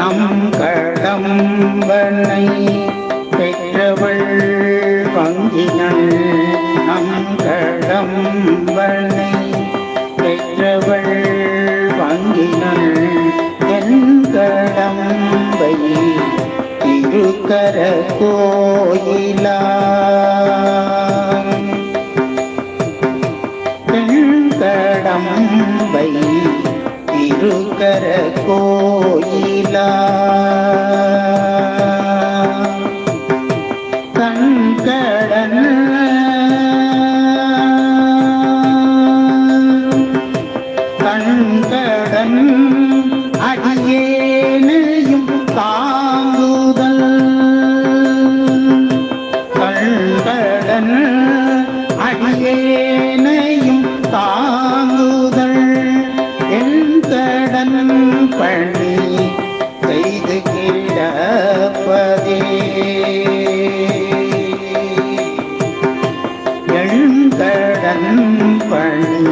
நம் கடம்பனை பெற்றவள் பங்கினள். நம் கடம்பனை பெற்றவள் பங்கினள். என் கடம்பை திருக்கர கோயிலா கடம்பை திருக்கர கோயிலா. கண்கடன் கண்கடன் அடியேனையும் தாங்குதல். கண்கடன் அடியே கடன் பணி செய்து கிடப்பதே. எழுங்கடன் பணி